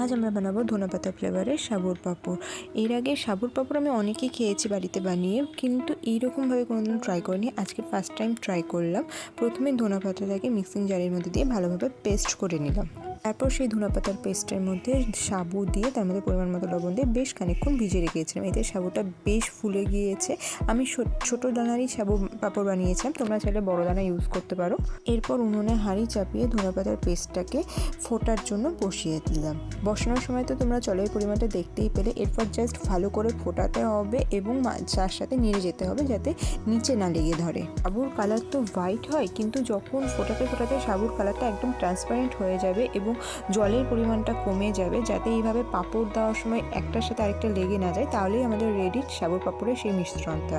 আজ আমরা বানাবো ধনেপাতা ফ্লেভারের সাবুর পাঁপড়। এর আগে সাবুর পাঁপড় আমি অনেকেই খেয়েছি বাড়িতে বানিয়ে, কিন্তু এইরকমভাবে কোনোদিন ট্রাই করিনি। আজকে ফার্স্ট টাইম ট্রাই করলাম। প্রথমে ধনেপাতাটাকে মিক্সিং জারের মধ্যে দিয়ে ভালোভাবে পেস্ট করে নিলাম। তারপর সেই ধনেপাতার পেস্টের মধ্যে সাবু দিয়ে তার মধ্যে পরিমাণ মতো লবণ দিয়ে বেশ খানিকক্ষণ ভিজে রেখেছিলাম। এতে সাবুটা বেশ ফুলে গিয়েছে। আমি ছোট দানারই সাবু পাঁপড় বানিয়েছিলাম। তোমরা চাইলে বড় দানা ইউজ করতে পারো। এরপর উনুনে হাঁড়ি চাপিয়ে ধনেপাতার পেস্টটাকে ফোটার জন্য বসিয়ে দিলাম। বসানোর সময় তো তোমরা জলের পরিমাণটা দেখতেই পেলে। এরপর জাস্ট ভালো করে ফোটাতে হবে এবং তার সাথে নেড়ে যেতে হবে যাতে নিচে না লেগে ধরে। সাবুর কালার তো হোয়াইট হয়, কিন্তু যখন ফোটাতে ফোটাতে সাবুর কালারটা একদম ট্রান্সপারেন্ট হয়ে যাবে এবং জলের পরিমাণটা কমে যাবে যাতে এইভাবে পাঁপড় দেওয়ার সময় একটার সাথে আরেকটা লেগে না যায়, তাহলেই আমাদের রেডি সাবুর পাঁপড়ের সেই মিশ্রণটা।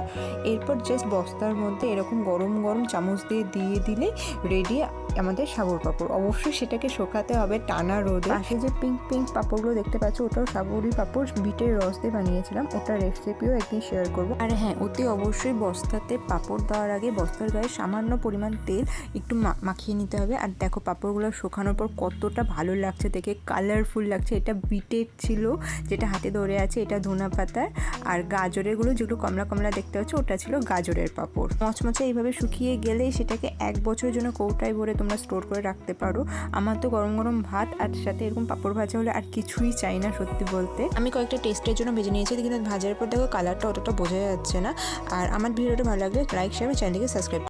এরপর জাস্ট বস্তার মধ্যে এরকম গরম গরম চামচ দিয়ে দিয়ে দিলে রেডি আমাদের সাবুর পাঁপড়। অবশ্যই সেটাকে শোকাতে হবে টানা রোদে। পাশে যে পিঙ্ক পিঙ্ক পাঁপড়গুলো দেখতে পাচ্ছ, ওটাও সাবুরি পাঁপড়। বিটের রস দিয়ে বানিয়েছিলাম, ওটার রেসিপিও একদিন শেয়ার করব। আর হ্যাঁ অতি অবশ্যই বস্তাতে পাঁপড় দেওয়ার আগে বস্তার গায়ে সামান্য পরিমাণ তেল একটু মাখিয়ে নিতে হবে। আর দেখো পাঁপড়গুলো শুকানোর পর কতটা ভালো লাগছে দেখে কালারফুল লাগছে। এটা বিটের ছিল, যেটা হাতে ধরে আছে, এটা ধনা পাতার। আর গাজরেরগুলো যেগুলো কমলা কমলা দেখতে পাচ্ছ, ওটা ছিল গাজরের পাঁপড়। মচমচে এইভাবে শুকিয়ে গেলে সেটাকে এক বছরের জন্য কৌটায় ভরে তোমরা স্টোর করে রাখতে পারো। আমার তো গরম গরম ভাত, আর সাথে এরকম পাঁপড় ভাজা হলে আর কিছুই চাই না, সত্যি বলতে। আমি কয়েকটা টেস্টের জন্য ভেজে নিয়েছি, কিন্তু ভাজার পর দেখো কালারটা অতটা বোঝা যাচ্ছে না। আর আমার ভিডিওটা ভালো লাগলে লাইক শেয়ার চ্যানেলকে সাবস্ক্রাইব